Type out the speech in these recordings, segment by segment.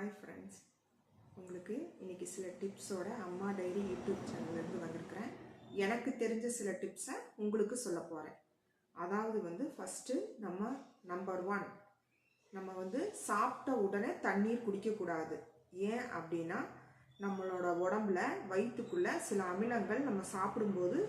Hi friends உங்களுக்கு இன்றைக்கி சில டிப்ஸோட அம்மா டைரி யூடியூப் சேனல்லேருந்து வந்திருக்கிறேன். எனக்கு தெரிஞ்ச சில டிப்ஸை உங்களுக்கு சொல்ல போகிறேன் அதாவது வந்து ஃபஸ்ட்டு நம்ம நம்பர் ஒன் நம்ம வந்து சாப்பிட்ட உடனே தண்ணீர் குடிக்கக்கூடாது. ஏன் அப்படின்னா நம்மளோட உடம்புல வயிற்றுக்குள்ளே சில அமிலங்கள் நம்ம சாப்பிடும்போது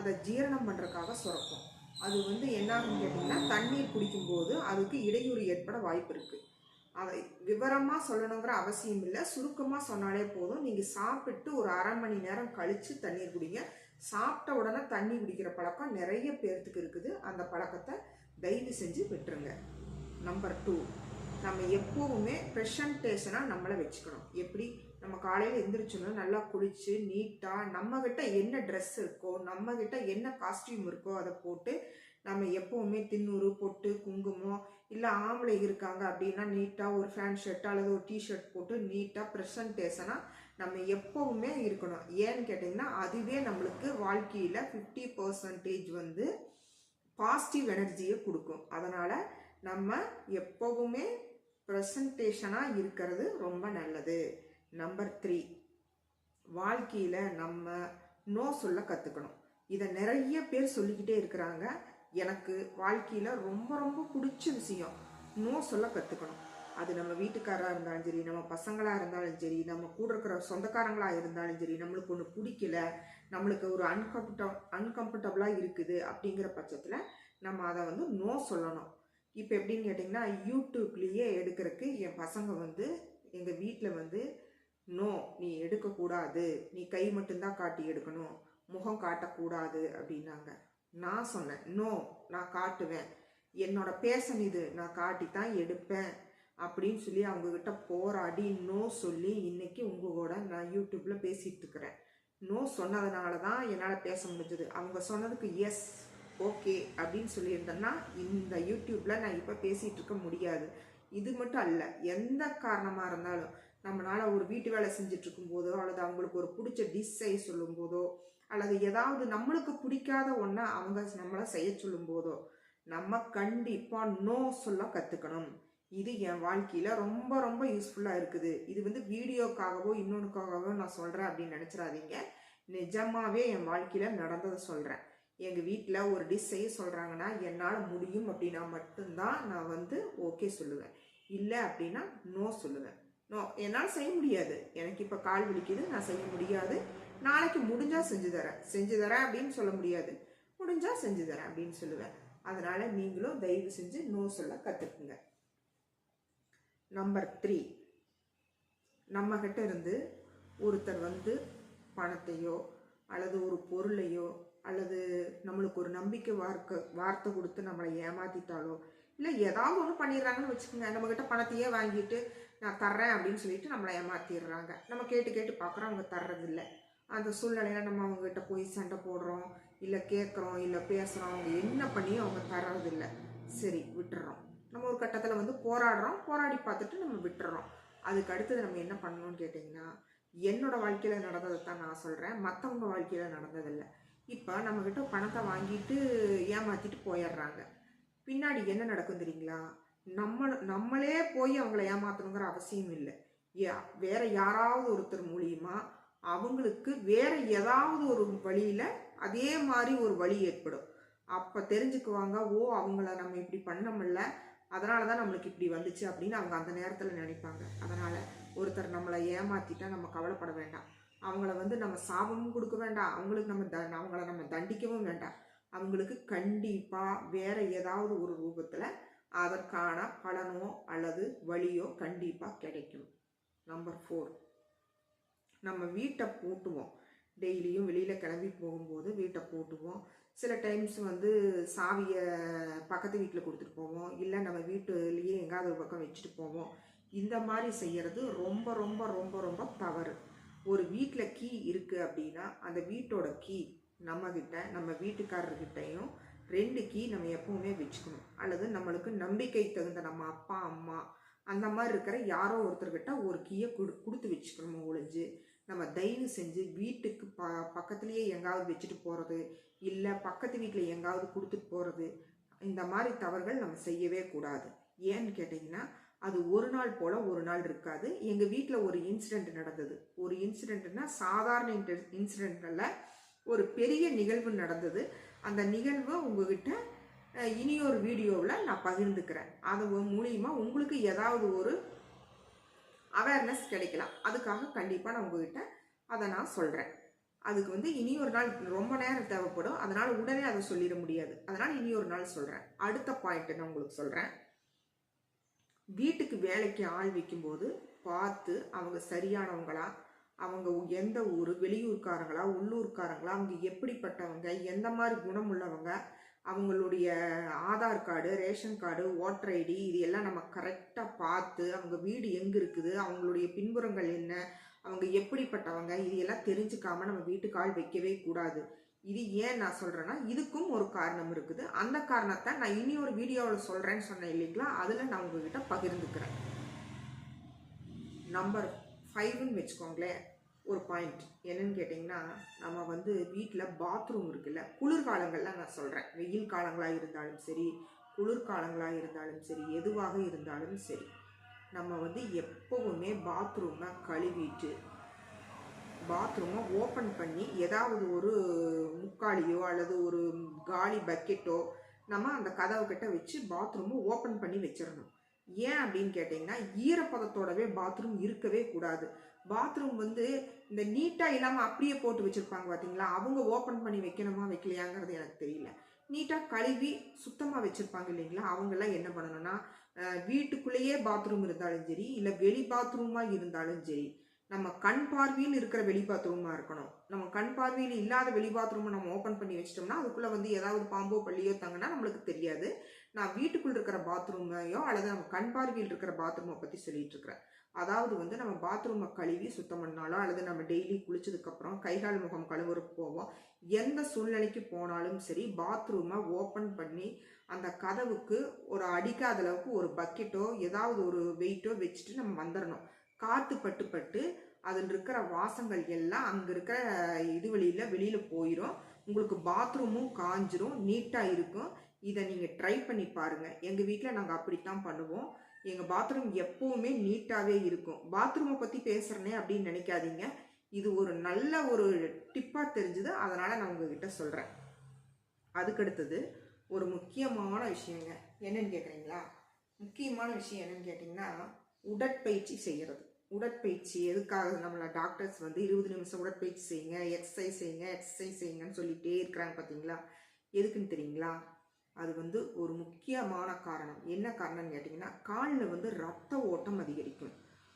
அதை ஜீரணம் பண்ணுறதுக்காக சுரக்கும். அது வந்து என்னாகும் கேட்டிங்கன்னா தண்ணீர் குடிக்கும்போது அதுக்கு இடையூறு ஏற்பட வாய்ப்பு இருக்குது அதை விவரமாக சொல்லணுங்கிற அவசியம் இல்லை. சுருக்கமாக சொன்னாலே போதும். நீங்கள் சாப்பிட்டு ஒரு அரை மணி நேரம் கழித்து தண்ணீர் குடிங்க. சாப்பிட்ட உடனே தண்ணி குடிக்கிற பழக்கம் நிறைய பேர்த்துக்கு இருக்குது. அந்த பழக்கத்தை தயவு செஞ்சு விட்டுருங்க. நம்பர் டூ நம்ம எப்போவுமே ப்ரெசன்டேஷனாக நம்மளை வச்சுக்கணும். எப்படி? நம்ம காலையில் எந்திரிச்சோன்னா நல்லா குளித்து நீட்டாக நம்மக்கிட்ட என்ன ட்ரெஸ் இருக்கோ நம்மக்கிட்ட என்ன காஸ்டியூம் இருக்கோ அதை போட்டு நம்ம எப்போவுமே தின்னூறு பொட்டு குங்குமம் இல்லை ஆம்பளை இருக்காங்க அப்படின்னா நீட்டாக ஒரு ஃபேண்ட் ஷர்ட் அல்லது ஒரு டிஷர்ட் போட்டு நீட்டாக ப்ரெசன்டேஷனாக நம்ம எப்போவுமே இருக்கணும். ஏன்னு கேட்டிங்கன்னா அதுவே நம்மளுக்கு வாழ்க்கையில் ஃபிஃப்டி பர்சன்டேஜ் வந்து பாசிட்டிவ் எனர்ஜியை கொடுக்கும். அதனால் நம்ம எப்போவுமே ப்ரெசன்டேஷனாக இருக்கிறது ரொம்ப நல்லது. நம்பர் த்ரீ வாழ்க்கையில் நம்ம நோ சொல்ல கற்றுக்கணும் இதை நிறைய பேர் சொல்லிக்கிட்டே இருக்கிறாங்க. எனக்கு வாழ்க்கையில் ரொம்ப ரொம்ப பிடிச்ச விஷயம். நோ சொல்ல கற்றுக்கணும் அது நம்ம வீட்டுக்காரராக இருந்தாலும் சரி நம்ம பசங்களாக இருந்தாலும் சரி நம்ம கூட இருக்கிற சொந்தக்காரங்களாக இருந்தாலும் சரி நம்மளுக்கு ஒன்று பிடிக்கல நம்மளுக்கு ஒரு அன்கம்ஃபர்டபுள் அன்கம்ஃபர்டபுளாக இருக்குது அப்படிங்கிற பட்சத்தில் நம்ம அதை வந்து நோ சொல்லணும். இப்போ எப்படின்னு கேட்டிங்கன்னா யூடியூப்லேயே எடுக்கிறதுக்கு என் பசங்க வந்து எங்கள் வீட்டில் வந்து நோ நீ எடுக்கக்கூடாது. நீ கை மட்டும்தான் காட்டி எடுக்கணும். முகம் காட்டக்கூடாது. அப்படின்னாங்க. நான் சொன்னேன் நோ நான் காட்டுவேன். என்னோட பேஷன் இது. நான் காட்டி தான் எடுப்பேன். அப்படின்னு சொல்லி அவங்கக்கிட்ட போராடி நோ சொல்லி இன்னைக்கு உங்கள் கூட நான் யூடியூப்பில் பேசிகிட்டு இருக்கிறேன். நோ சொன்னதுனால தான் என்னால் பேச முடிஞ்சது. அவங்க சொன்னதுக்கு எஸ் ஓகே அப்படின்னு சொல்லியிருந்தேன்னா இந்த யூடியூப்பில் நான் இப்போ பேசிகிட்டு இருக்க முடியாது. இது மட்டும் அல்ல எந்த காரணமாக இருந்தாலும் நம்மளால் ஒரு வீட்டு வேலை செஞ்சுட்டு இருக்கும்போதோ அல்லது அவங்களுக்கு ஒரு பிடிச்ச டிஷ் சொல்லும்போதோ சொல்லும் போதோ அல்லது ஏதாவது நம்மளுக்கு பிடிக்காத ஒன்றை அவங்க நம்மளை செய்ய சொல்லும் போதோ நம்ம கண்டிப்பாக நோ சொல்ல கற்றுக்கணும் இது என் வாழ்க்கையில் ரொம்ப ரொம்ப யூஸ்ஃபுல்லாக இருக்குது. இது வந்து வீடியோக்காகவோ இன்னொன்றுக்காகவோ நான் சொல்கிறேன் அப்படின்னு நினச்சிடாதீங்க. நிஜமாகவே என் வாழ்க்கையில் நடந்ததை சொல்கிறேன் எங்கள் வீட்டில் ஒரு டிஷ் செய்ய சொல்கிறாங்கன்னா என்னால் முடியும் அப்படின்னா மட்டும்தான் நான் வந்து ஓகே சொல்லுவேன். இல்லை அப்படின்னா நோ சொல்லுவேன். நோ என்னால் செய்ய முடியாது. எனக்கு இப்போ கால் வலிக்குது நான் செய்ய முடியாது. நாளைக்கு முடிஞ்சால் செஞ்சு தரேன். செஞ்சு தரேன் அப்படின்னு சொல்ல முடியாது. முடிஞ்சால் செஞ்சு தரேன் அப்படின்னு சொல்லுவேன். அதனால் நீங்களும் தயவு செஞ்சு நோ சொல்ல கற்றுக்குங்க நம்பர் த்ரீ நம்மக்கிட்ட இருந்து ஒருத்தர் வந்து பணத்தையோ அல்லது ஒரு பொருளையோ அல்லது நம்மளுக்கு ஒரு நம்பிக்கை வார்க்க வார்த்தை கொடுத்து நம்மளை ஏமாத்திட்டாலோ இல்லை ஏதாவது ஒன்று பண்ணிடுறாங்கன்னு வச்சுக்கோங்க. நம்மக்கிட்ட பணத்தையே வாங்கிட்டு நான் தர்றேன் அப்படின்னு சொல்லிட்டு நம்மளை ஏமாத்திடுறாங்க. நம்ம கேட்டு கேட்டு பார்க்குறோம் அவங்க தர்றதில்லை. அந்த சூழ்நிலையில் நம்ம அவங்ககிட்ட போய் சண்டை போடுறோம் இல்லை கேட்குறோம் இல்லை பேசுகிறோம் அவங்க என்ன பண்ணியும் அவங்க தர்றதில்லை. சரி விட்டுறோம். நம்ம ஒரு கட்டத்தில் வந்து போராடுறோம் போராடி பார்த்துட்டு நம்ம விட்டுறோம். அதுக்கு அடுத்தது நம்ம என்ன பண்ணணும்னு கேட்டிங்கன்னா என்னோட வாழ்க்கையில் நடந்ததை தான் நான் சொல்கிறேன் மற்றவங்க வாழ்க்கையில் நடந்ததில்லை. இப்போ நம்மக்கிட்ட பணத்தை வாங்கிட்டு ஏமாற்றிட்டு போயிடுறாங்க. பின்னாடி என்ன நடக்கும் தெரியுங்களா? நம்ம நம்மளே போய் அவங்கள ஏமாற்றணுங்கிற அவசியம் இல்லை. ஏ வேற யாராவது ஒருத்தர் மூலியமாக அவங்களுக்கு வேற ஏதாவது ஒரு வழியில் அதே மாதிரி ஒரு வழி ஏற்படும். அப்போ தெரிஞ்சுக்குவாங்க ஓ அவங்கள நம்ம இப்படி பண்ணமில்ல அதனால தான் நம்மளுக்கு இப்படி வந்துச்சு அப்படின்னு அவங்க அந்த நேரத்தில் நினைப்பாங்க. அதனால் ஒருத்தர் நம்மளை ஏமாத்திட்டா நம்ம கவலைப்பட வேண்டாம். அவங்கள வந்து நம்ம சாபமும் கொடுக்க வேண்டாம். அவங்களுக்கு நம்ம த அவங்கள நம்ம தண்டிக்கவும் வேண்டாம். அவங்களுக்கு கண்டிப்பாக வேற ஏதாவது ஒரு ரூபத்தில் அதற்கான பலனோ அல்லது வழியோ கண்டிப்பாக கிடைக்கும். Number four. நம்ம வீட்டை பூட்டுவோம். டெய்லியும் வெளியில் கிளம்பி போகும்போது வீட்டை பூட்டுவோம். சில டைம்ஸ் வந்து சாவியை பக்கத்து வீட்டில் கொடுத்துட்டு போவோம். இல்லை நம்ம வீட்டுலேயே எங்காவது ஒரு பக்கம் வச்சுட்டு போவோம். இந்த மாதிரி செய்யறது ரொம்ப ரொம்ப ரொம்ப ரொம்ப தவறு. ஒரு வீட்டில் கீ இருக்குது அப்படின்னா அந்த வீட்டோட கீ நம்மக்கிட்ட நம்ம வீட்டுக்காரர்கிட்டையும் ரெண்டு கீ நம்ம எப்பவுமே வச்சுக்கணும். அல்லது நம்மளுக்கு நம்பிக்கை தகுந்த நம்ம அப்பா அம்மா அந்த மாதிரி இருக்கிற யாரோ ஒருத்தர்கிட்ட ஒரு கீயை கொடு கொடுத்து வச்சுக்கணும் ஒழிஞ்சு நம்ம தயவு செஞ்சு வீட்டுக்கு ப பக்கத்துலேயே எங்காவது வச்சுட்டு போகிறது இல்லை பக்கத்து வீட்டில் எங்காவது கொடுத்துட்டு போகிறது இந்த மாதிரி தவறுகள் நம்ம செய்யவே கூடாது. ஏன்னு கேட்டிங்கன்னா அது ஒரு நாள் போல் ஒரு நாள் இருக்காது. எங்கள் வீட்டில் ஒரு இன்சிடெண்ட் நடந்தது. ஒரு இன்சிடெண்ட்னா சாதாரண இன்சிடெண்ட் அல்ல ஒரு பெரிய நிகழ்வு நடந்தது. அந்த நிகழ்வை உங்ககிட்ட இனியொரு இனி ஒரு வீடியோவில் நான் பகிர்ந்துக்கிறேன். அது மூலியமாக உங்களுக்கு ஏதாவது ஒரு அவேர்னஸ் கிடைக்கலாம். அதுக்காக கண்டிப்பாக நான் உங்ககிட்ட அதை நான் சொல்கிறேன் அதுக்கு வந்து இனி ஒரு நாள் ரொம்ப நேரம் தேவைப்படும். அதனால் உடனே அதை சொல்லிட முடியாது. அதனால் இனி ஒரு நாள் சொல்கிறேன் அடுத்த பாயிண்ட் நான் உங்களுக்கு சொல்கிறேன் வீட்டுக்கு வேலைக்கு ஆள் வைக்கும்போது பார்த்து அவங்க சரியானவங்களா? அவங்க எந்த ஊர்? வெளியூர்காரங்களா? உள்ளூர்காரங்களா? அவங்க எப்படிப்பட்டவங்க? எந்த மாதிரி குணம் உள்ளவங்க? அவங்களுடைய Aadhaar card ration card voter ID இது எல்லாம் நம்ம கரெக்டாக பார்த்து அவங்க வீடு எங்கே இருக்குது அவங்களுடைய பின்புறங்கள் என்ன அவங்க எப்படிப்பட்டவங்க இது எல்லாம் தெரிஞ்சுக்காம நம்ம வீட்டுக்கு ஆள் வைக்கவே கூடாது. இது ஏன் நான் சொல்கிறேன்னா இதுக்கும் ஒரு காரணம் இருக்குது. அந்த காரணத்தை நான் இனி ஒரு வீடியோவில் சொல்கிறேன்னு சொன்னேன் இல்லைங்களா? அதில் நான் உங்ககிட்ட பகிர்ந்துக்கிறேன். நம்பர் ஃபைவ்னு வச்சுக்கோங்களேன். ஒரு பாயிண்ட் என்னன்னு கேட்டிங்கன்னா நம்ம வந்து வீட்டில் பாத்ரூம் இருக்குல்ல குளிர்காலங்களில் நான் சொல்கிறேன் வெயில் காலங்களாக இருந்தாலும் சரி குளிர்காலங்களாக இருந்தாலும் சரி எதுவாக இருந்தாலும் சரி நம்ம வந்து எப்போவுமே பாத்ரூமை கழுவிட்டு பாத்ரூமை ஓப்பன் பண்ணி ஏதாவது ஒரு முக்காலியோ அல்லது ஒரு காலி பக்கெட்டோ நம்ம அந்த கதவு கிட்ட வச்சு பாத்ரூமை ஓப்பன் பண்ணி வச்சிடணும். ஏன் அப்படின்னு கேட்டிங்கன்னா ஈரப்பதத்தோடவே பாத்ரூம் இருக்கவே கூடாது. பாத்ரூம் வந்து இந்த நீட்டாக இல்லாமல் அப்படியே போட்டு வச்சுருப்பாங்க பார்த்தீங்களா அவங்க ஓப்பன் பண்ணி வைக்கணுமா வைக்கலையாங்கிறது எனக்கு தெரியல. நீட்டாக கழுவி சுத்தமாக வச்சுருப்பாங்க இல்லைங்களா? அவங்கெல்லாம் என்ன பண்ணணும்னா வீட்டுக்குள்ளேயே பாத்ரூம் இருந்தாலும் சரி இல்லை வெளி பாத்ரூமாக இருந்தாலும் சரி நம்ம கண் பார்வையில் இருக்கிற வெளி பாத்ரூமாக இருக்கணும். நம்ம கண் பார்வையில் இல்லாத வெளி பாத்ரூமை நம்ம ஓப்பன் பண்ணி வச்சிட்டோம்னா அதுக்குள்ளே வந்து ஏதாவது பாம்போ பள்ளியோ தங்கினா நம்மளுக்கு தெரியாது. நான் வீட்டுக்குள் இருக்கிற பாத்ரூமையோ அல்லது நம்ம கண் பார்வையில் இருக்கிற பாத்ரூமை பற்றி சொல்லிட்டு இருக்கிறேன். அதாவது வந்து நம்ம பாத்ரூமை கழுவி சுத்தம் பண்ணாலோ அல்லது நம்ம டெய்லி குளிச்சதுக்கப்புறம் கைகால் முகம் கழுவுறக்கு போவோம் எந்த சூழ்நிலைக்கு போனாலும் சரி பாத்ரூமை ஓப்பன் பண்ணி அந்த கதவுக்கு ஒரு அடிக்காத அளவுக்கு ஒரு பக்கெட்டோ ஏதாவது ஒரு வெயிட்டோ வச்சுட்டு நம்ம வந்துடணும் காற்று பட்டு பட்டு அதில் இருக்கிற வாசங்கள் எல்லாம் அங்கே இருக்கிற இது வழியில் வெளியில் போயிடும் உங்களுக்கு பாத்ரூமும் காஞ்சிரும் நீட்டாக இருக்கும். இதை நீங்கள் ட்ரை பண்ணி பாருங்கள் எங்கள் வீட்டில் நாங்கள் அப்படித்தான் பண்ணுவோம். எங்கள் பாத்ரூம் எப்போவுமே நீட்டாகவே இருக்கும். பாத்ரூமை பற்றி பேசுகிறனே அப்படின்னு நினைக்காதீங்க. இது ஒரு நல்ல ஒரு டிப்பாக தெரிஞ்சுது. அதனால் நான் உங்ககிட்ட சொல்கிறேன் அதுக்கடுத்தது ஒரு முக்கியமான விஷயங்க. என்னன்னு கேட்குறீங்களா முக்கியமான விஷயம் என்னன்னு கேட்டிங்கன்னா உடற்பயிற்சி செய்கிறது உடற்பயிற்சி எதுக்காக? நம்மளை டாக்டர்ஸ் வந்து இருபது நிமிஷம் உடற்பயிற்சி செய்யுங்க எக்ஸசைஸ் செய்யுங்க எக்ஸசைஸ் செய்யுங்கன்னு சொல்லிகிட்டே இருக்கிறாங்க பார்த்தீங்களா எதுக்குன்னு தெரியுங்களா? அது வந்து ஒரு முக்கியமான காரணம். என்ன காரணம்னு கேட்டிங்கன்னா காலில் வந்து ரத்த ஓட்டம் அதிகரிக்கும்.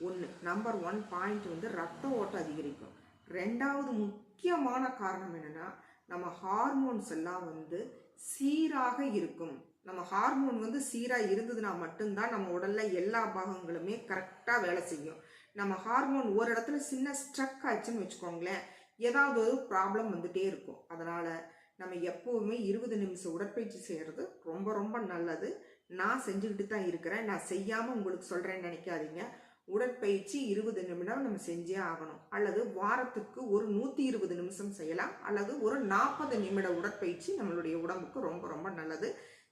ஒன்று நம்பர் ஒன் பாயிண்ட் வந்து ரத்த ஓட்டம் அதிகரிக்கும். ரெண்டாவது முக்கியமான காரணம் என்னென்னா நம்ம ஹார்மோன்ஸ் எல்லாம் வந்து சீராக இருக்கும். நம்ம ஹார்மோன் வந்து சீராக இருந்ததுன்னா மட்டும்தான் நம்ம உடலில் எல்லா பாகங்களுமே கரெக்டாக வேலை செய்யும். நம்ம ஹார்மோன் ஒரு இடத்துல சின்ன ஸ்ட்ரக் ஆச்சுன்னு வச்சுக்கோங்களேன். ஏதாவது ஒரு ப்ராப்ளம் வந்துகிட்டே இருக்கும். அதனால் நம்ம எப்போவுமே இருபது நிமிஷம் உடற்பயிற்சி செய்கிறது ரொம்ப ரொம்ப நல்லது. நான் செஞ்சுக்கிட்டு தான் இருக்கிறேன். நான் செய்யாமல் உங்களுக்கு சொல்கிறேன்னு நினைக்காதீங்க. உடற்பயிற்சி இருபது நிமிடம் நம்ம செஞ்சே ஆகணும். அல்லது வாரத்துக்கு ஒரு நூற்றி இருபது நிமிஷம் செய்யலாம். அல்லது ஒரு நாற்பது நிமிட உடற்பயிற்சி நம்மளுடைய உடம்புக்கு ரொம்ப ரொம்ப நல்லது.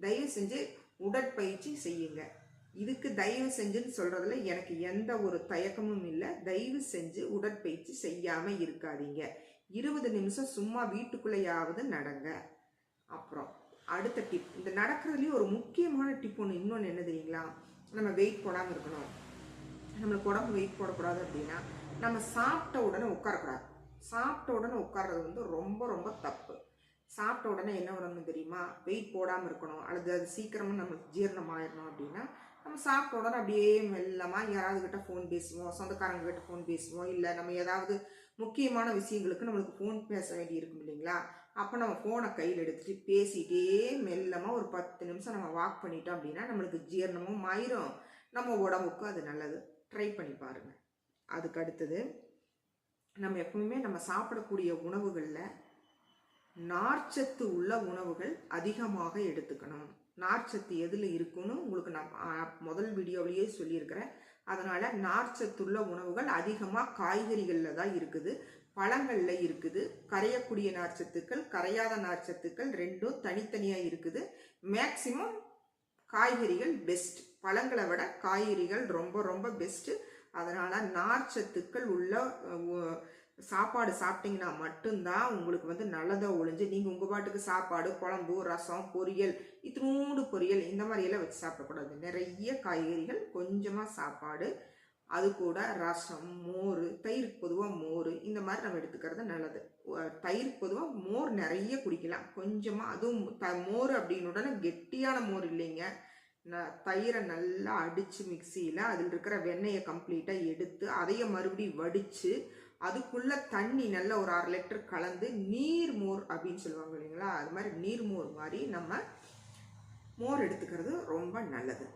தயவு செஞ்சு உடற்பயிற்சி செய்யுங்க. இதுக்கு தயவு செஞ்சுன்னு சொல்கிறதுல எனக்கு எந்த ஒரு தயக்கமும் இல்லை. தயவு செஞ்சு உடற்பயிற்சி செய்யாமல் இருக்காதீங்க. இருபது நிமிஷம் சும்மா வீட்டுக்குள்ளேயாவது நடங்க. அப்புறம் அடுத்த டிப் இந்த நடக்கிறதுலேயும் ஒரு முக்கியமான டிப் ஒன்று இன்னொன்று என்ன தெரியுங்களா? நம்ம வெயிட் போடாமல் இருக்கணும். நம்மளுக்கு உடம்பு வெயிட் போடக்கூடாது அப்படின்னா நம்ம சாப்பிட்ட உடனே உட்காரக்கூடாது. சாப்பிட்ட உடனே உட்கார்றது வந்து ரொம்ப ரொம்ப தப்பு. சாப்பிட்ட உடனே என்ன வரணும் தெரியுமா? வெயிட் போடாமல் இருக்கணும். அல்லது அது சீக்கிரமாக நம்மளுக்கு ஜீரணம் ஆயிடணும் அப்படின்னா நம்ம சாப்பிட்ட உடனே அப்படியே மெல்லமாக யாராவது கிட்ட ஃபோன் பேசுவோம். சொந்தக்காரங்க கிட்ட ஃபோன் பேசுவோம். இல்லை நம்ம ஏதாவது முக்கியமான விஷயங்களுக்கு நம்மளுக்கு ஃபோன் பேச வேண்டி இருக்கும் இல்லைங்களா? அப்போ நம்ம ஃபோனை கையில் எடுத்துகிட்டு பேசிகிட்டே மெல்லமாக ஒரு பத்து நிமிஷம் நம்ம வாக் பண்ணிட்டோம் அப்படின்னா நம்மளுக்கு ஜீரணமும் ஆயிரும் நம்ம உடம்புக்கும் அது நல்லது. ட்ரை பண்ணி பாருங்கள் அதுக்கு அடுத்தது நம்ம எப்பவுமே நம்ம சாப்பிடக்கூடிய உணவுகளில் நார்ச்சத்து உள்ள உணவுகள் அதிகமாக எடுத்துக்கணும். நார்ச்சத்து எதில் இருக்குன்னு உங்களுக்கு நான் முதல் வீடியோவிலேயே சொல்லியிருக்கிறேன். அதனால் நார்ச்சத்துள்ள உணவுகள் அதிகமாக காய்கறிகளில் தான் இருக்குது. பழங்களில் இருக்குது. கரையக்கூடிய நார்ச்சத்துக்கள் கரையாத நார்ச்சத்துக்கள் ரெண்டும் தனித்தனியாக இருக்குது. மேக்சிமம் காய்கறிகள் பெஸ்ட் பழங்களை விட காய்கறிகள் ரொம்ப ரொம்ப பெஸ்ட்டு அதனால் நார்ச்சத்துக்கள் உள்ள சாப்பாடு சாப்பிட்டீங்கன்னா மட்டும்தான் உங்களுக்கு வந்து நல்லதாக ஒழிஞ்சு நீங்கள் உங்கள் பாட்டுக்கு சாப்பாடு குழம்பு ரசம் பொரியல் இத்தினூண்டு பொரியல் இந்த மாதிரியெல்லாம் வச்சு சாப்பிடக்கூடாது. நிறைய காய்கறிகள் கொஞ்சமாக சாப்பாடு அது கூட ரசம் மோர் தயிருக்கு பொதுவாக மோர் இந்த மாதிரி நம்ம எடுத்துக்கிறது நல்லது. தயிருக்கு பொதுவாக மோர் நிறைய குடிக்கலாம். கொஞ்சமாக அதுவும் த மோர் அப்படின்னு உடனே கெட்டியான மோர் இல்லைங்க. ந- தயிரை நல்லா அடித்து மிக்சியில் அதில் இருக்கிற வெண்ணெயை கம்ப்ளீட்டாக எடுத்து அதைய மறுபடியும் வடித்து அதுக்குள்ளே தண்ணி நல்ல ஒரு அரை லிட்டர் கலந்து நீர் மோர் அப்படின்னு சொல்லுவாங்க இல்லைங்களா? அது மாதிரி நீர் மோர் மாதிரி நம்ம மோர் எடுத்துக்கிறது ரொம்ப நல்லது.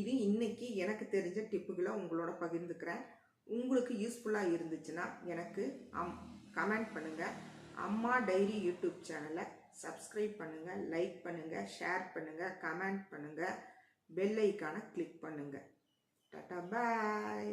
இது இன்னைக்கு எனக்கு தெரிஞ்ச டிப்புகளை உங்களோட பகிர்ந்துக்கிறேன். உங்களுக்கு யூஸ்ஃபுல்லாக இருந்துச்சுன்னா எனக்கு அம் கமெண்ட் பண்ணுங்கள் அம்மா டைரி யூடியூப் சேனலை சப்ஸ்கிரைப் பண்ணுங்கள் லைக் பண்ணுங்கள் ஷேர் பண்ணுங்கள் கமெண்ட் பண்ணுங்கள் பெல் ஐக்கானை கிளிக் பண்ணுங்கள் டாட்டா பாய்